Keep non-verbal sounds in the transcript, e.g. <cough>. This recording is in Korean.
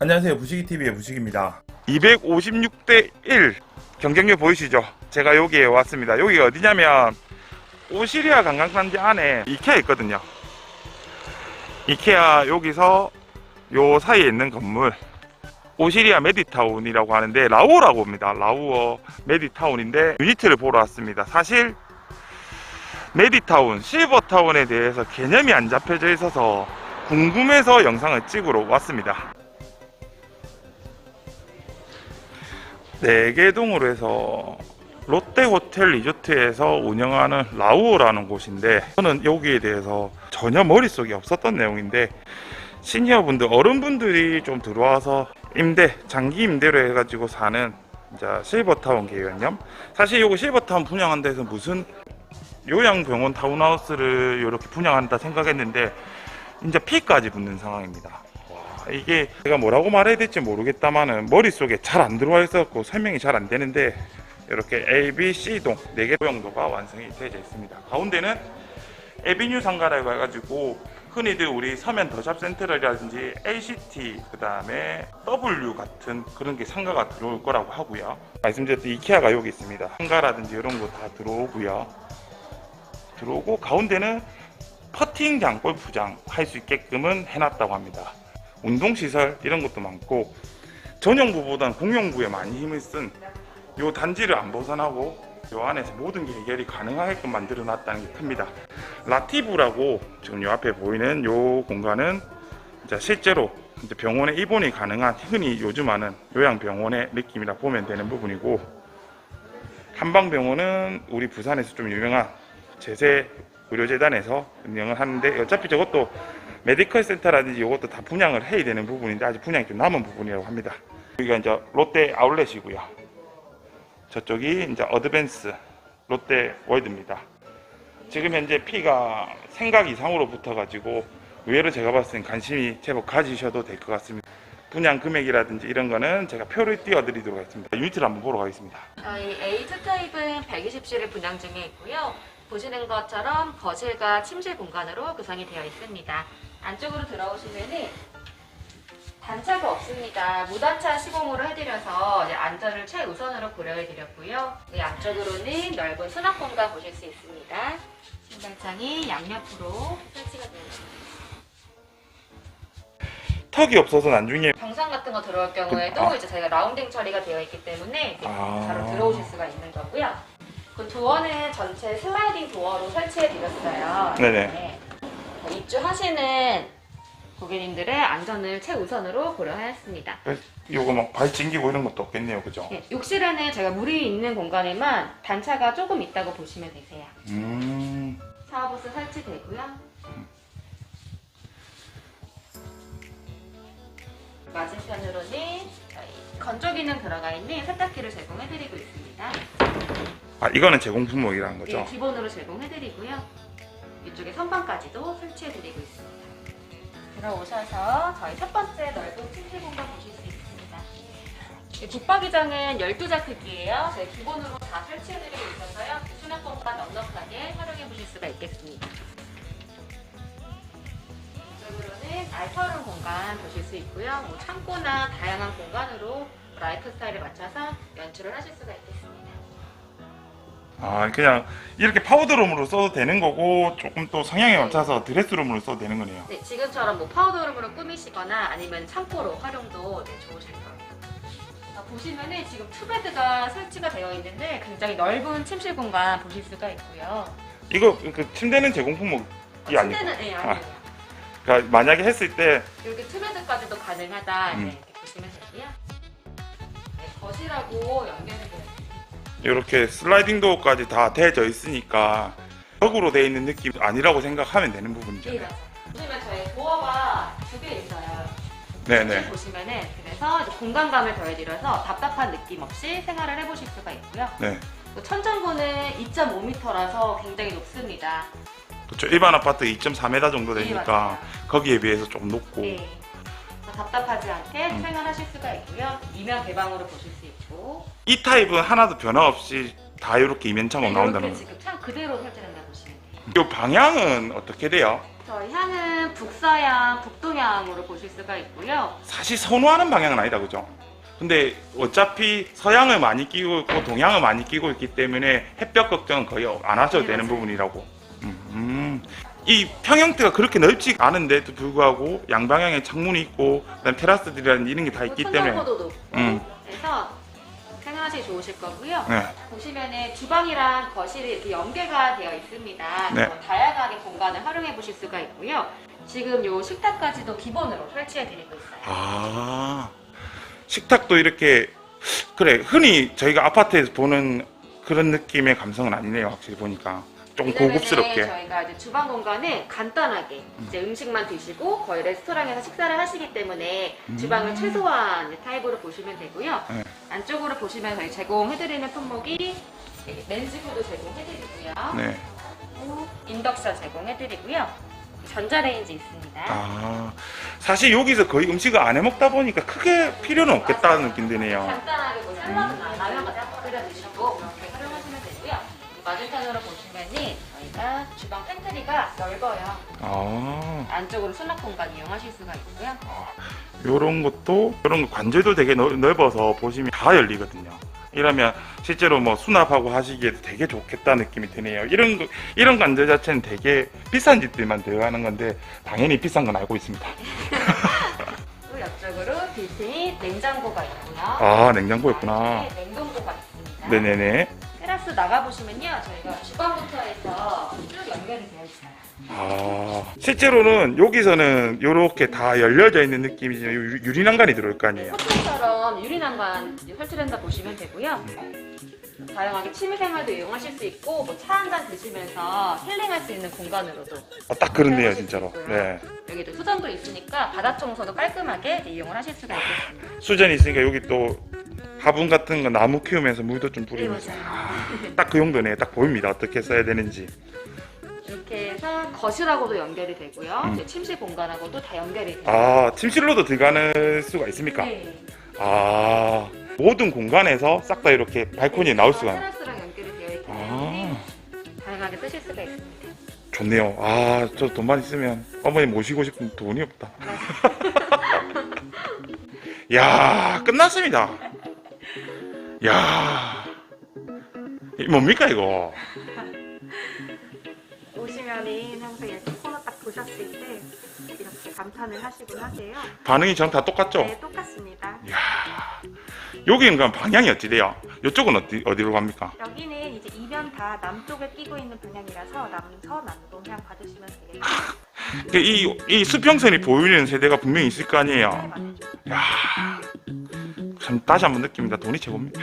안녕하세요 부식이TV의 부식입니다 256대 1 경쟁률 보이시죠? 제가 여기에 왔습니다. 여기가 어디냐면 오시리아 관광단지 안에 이케아 있거든요. 이케아 여기서 요 사이에 있는 건물 오시리아 메디타운이라고 하는데 라오라고 합니다. 라오어 메디타운인데 유니트를 보러 왔습니다. 사실 메디타운, 실버타운에 대해서 개념이 안 잡혀져 있어서 궁금해서 영상을 찍으러 왔습니다. 네개동으로 해서 롯데호텔 리조트에서 운영하는 라우오라는 곳인데 저는 여기에 대해서 전혀 머릿속에 없었던 내용인데 시니어분들 어른분들이 좀 들어와서 임대 장기 임대로 해가지고 사는 이제 실버타운 개념 사실 요거 실버타운 분양한 데서 무슨 요양병원 타운하우스를 이렇게 분양한다 생각했는데 이제 피까지 붙는 상황입니다. 와, 이게 제가 뭐라고 말해야 될지 모르겠다만은 머릿속에 잘 안 들어와 있었고 설명이 잘 안 되는데 이렇게 A, B, C 동 4개 정도가 완성이 되어 있습니다. 가운데는 에비뉴 상가라고 해가지고 흔히들 우리 서면 더샵 센트럴이라든지 ACT 그 다음에 W 같은 그런 게 상가가 들어올 거라고 하고요. 말씀드렸던 이케아가 여기 있습니다. 상가라든지 이런 거 다 들어오고요. 들어오고 가운데는 퍼팅장, 골프장 할 수 있게끔은 해놨다고 합니다. 운동시설 이런 것도 많고 전용부보다는 공용부에 많이 힘을 쓴요 단지를 안 벗어나고 요 안에서 모든 게 해결이 가능하게끔 만들어 놨다는 게 큽니다. 라티브라고 지금 요 앞에 보이는 요 공간은 실제로 이제 병원에 입원이 가능한 흔히 요즘 하는 요양병원의 느낌이라 보면 되는 부분이고 한방병원은 우리 부산에서 좀 유명한 제세 의료재단에서 운영을 하는데 어차피 저것도 메디컬 센터라든지 이것도 다 분양을 해야 되는 부분인데 아직 분양이 좀 남은 부분이라고 합니다. 여기가 이제 롯데 아울렛이고요. 저쪽이 이제 어드밴스 롯데 월드입니다. 지금 현재 피가 생각 이상으로 붙어가지고 의외로 제가 봤을 땐 관심이 제법 가지셔도 될 것 같습니다. 분양 금액이라든지 이런 거는 제가 표를 띄워드리도록 하겠습니다. 유니트를 한번 보러 가겠습니다. 저희 A2 타입은 120실을 분양 중에 있고요. 보시는 것처럼 거실과 침실 공간으로 구성이 되어 있습니다. 안쪽으로 들어오시면은 단차가 없습니다. 무단차 시공으로 해드려서 안전을 최우선으로 고려해드렸고요. 이 안쪽으로는 넓은 수납 공간 보실 수 있습니다. 신발장이 양옆으로 설치가 되어 있습니다. 턱이 없어서 나중에 병상 같은 거 들어올 경우에도 아. 이제 저희가 라운딩 처리가 되어 있기 때문에 아. 바로 들어오실 수가 있는 거고요. 그 도어는 전체 슬라이딩 도어로 설치해 드렸어요. 네네. 입주하시는 고객님들의 안전을 최우선으로 고려하였습니다. 요거 막발 찡기고 이런 것도 없겠네요, 그죠? 예, 욕실에는 제가 물이 있는 공간에만 단차가 조금 있다고 보시면 되세요. 음, 샤워부스 설치되고요. 맞은편으로는 저희 건조 기능 들어가 있는 세탁기를 제공해드리고 있습니다. 아 이거는 제공 품목이라는 거죠? 네, 기본으로 제공해드리고요. 이쪽에 선반까지도 설치해드리고 있습니다. 들어오셔서 저희 첫 번째 넓은 침실 공간 보실 수 있습니다. 이 붙박이장은 12자 크기예요. 저희 기본으로 다 설치해드리고 있어서요. 수납 공간 넉넉하게 활용해 보실 수가 있겠습니다. 이쪽으로는 알터룸 공간 보실 수 있고요. 뭐 창고나 다양한 공간으로 라이프 스타일에 맞춰서 연출을 하실 수가 있겠습니다. 아 그냥 이렇게 파우더룸으로 써도 되는 거고 조금 또 성향에 맞춰서 드레스룸으로 써도 되는 거네요. 네, 지금처럼 뭐 파우더룸으로 꾸미시거나 아니면 창고로 활용도 네, 좋으실 거예요. 자, 보시면은 지금 투베드가 설치가 되어 있는데 굉장히 넓은 침실 공간 보실 수가 있고요. 이거 그 침대는 제공 품목이 아니고 침대는 네, 아니에요. 그러니까 만약에 했을 때 이렇게 투베드까지도 가능하다 음. 네, 이렇게 보시면 되고요. 네, 거실하고 연결이 되어. 이렇게 슬라이딩 도어까지 다 되어 있으니까 벽으로 돼 있는 느낌 아니라고 생각하면 되는 네, 부분이잖아요. 보시면 저희 도어가 두 개 있어요. 네네. 보시면은 그래서 이제 공간감을 더해드려서 답답한 느낌 없이 생활을 해보실 수가 있고요. 네. 또 천정고는 2.5m라서 굉장히 높습니다. 그렇죠. 일반 아파트 2.4m 정도 네, 되니까 맞아요. 거기에 비해서 조금 높고 네. 답답하지 않게 음. 생활하실 수가 있고요. 이면 개방으로 보실 수 있고. 이 타입은 하나도 변화 없이 다 이렇게 이면창으로 네, 나온다는 이렇게 거예요. 지금 창 그대로 설치된다고 보시면 돼요. 이 방향은 어떻게 돼요? 저희 향은 북서양, 북동향으로 보실 수가 있고요. 사실 선호하는 방향은 아니다 그죠? 근데 어차피 서양을 많이 끼고 있고 동양을 많이 끼고 있기 때문에 햇볕 걱정은 거의 안 하셔도 네, 되는 맞아요. 부분이라고. 음. 이 평형대가 그렇게 넓지 않은데도 불구하고 양방향에 창문이 있고 그다음 테라스들이라는 이런 게 다 있기 때문에 천장고도 높고 음. 그래서 생활하시 기 좋으실 거고요. 네. 보시면은 주방이랑 거실이 이렇게 연계가 되어 있습니다. 네. 그래서 다양하게 공간을 활용해 보실 수가 있고요. 지금 요 식탁까지도 기본으로 설치해 드리고 있어요. 아 식탁도 이렇게 그래 흔히 저희가 아파트에서 보는 그런 느낌의 감성은 아니네요 확실히 보니까 좀 고급스럽게 저희가 이제 주방 공간에 간단하게 이제 음식만 드시고 거의 레스토랑에서 식사를 하시기 때문에 주방을 최소한 타입으로 보시면 되고요. 음. 네. 안쪽으로 보시면 저희 제공해드리는 품목이 렌즈구도 제공해드리고요. 네. 그리고 인덕션 제공해드리고요. 전자레인지 있습니다. 아 사실 여기서 거의 음식을 안 해먹다 보니까 크게 필요는 없겠다는 느낌 드네요 간단하게 뭐 샐러드나 라면 같은 거 끓여 드시고 그렇게 활용하시면 되고요. 맞은편으로 보시면은 저희가 주방 팬트리가 넓어요. 아 안쪽으로 수납 공간 이용하실 수가 있고요. 요런 것도 요런 거 관제도 되게 넓, 넓어서 보시면 다 열리거든요 이러면 실제로 뭐 수납하고 하시기에도 되게 좋겠다 느낌이 드네요 이런 거, 이런 관제 자체는 되게 비싼 집들만 들어가는 건데 당연히 비싼 건 알고 있습니다 <laughs> 또 옆쪽으로 빌트인 냉장고가 있고요. 아 냉장고였구나 안쪽에 냉동고가 있습니다. 네네네 테라스 나가보시면요. 저희가 주방부터 해서 쭉 연결이 되어 있어요. 아 실제로는 여기서는 이렇게 다 열려져 있는 느낌이지만 유- 유리난간이 들어올 거 아니에요 호텔처럼 유리난간 설치된다 보시면 되고요. 다양하게 취미생활도 이용하실 수 있고 뭐 차 한 잔 드시면서 힐링할 수 있는 공간으로도 아, 딱 그렇네요 진짜로. 네 여기도 수전도 있으니까 바닥 청소도 깔끔하게 이용을 하실 수가 있겠습니다. 수전이 있으니까 여기 또 화분 같은 거 나무 키우면서 물도 좀네 뿌리면서 맞아요. 딱그 정도네 딱 보입니다 어떻게 써야 되는지 이렇게 해서 거실하고도 연결이 되고요. 음. 이제 침실 공간하고도 다 연결이 돼요. 아 침실로도 들어가는 수가 있습니까 네. 아 모든 공간에서 싹 다 이렇게 발코니에 나올 수가 있는 테라스랑 연결이 되어 있기 때문에 아 다양하게 쓰실 수가 있습니다. 좋네요 아 저 돈만 있으면 어머니 모시고 싶은 돈이 없다 <laughs> 야 끝났습니다 야 이 뭡니까 이거 오시면은 항상 이렇게 코너 딱 보셨을 때 이렇게 감탄을 하시곤 하세요. 반응이 저랑 다 똑같죠? 네, 똑같습니다. 이야, 여기는 그럼 방향이 어찌 돼요? 이쪽은 어디, 어디로 갑니까? 여기는 이제 이면 다 남쪽을 끼고 있는 방향이라서 남서 남동향 받으시면 되겠고 그 이, 이 수평선이 보이는 세대가 분명히 있을 거 네, 아니에요? 맞죠. 야, 참 다시 한번 느낍니다. 돈이 최고입니다.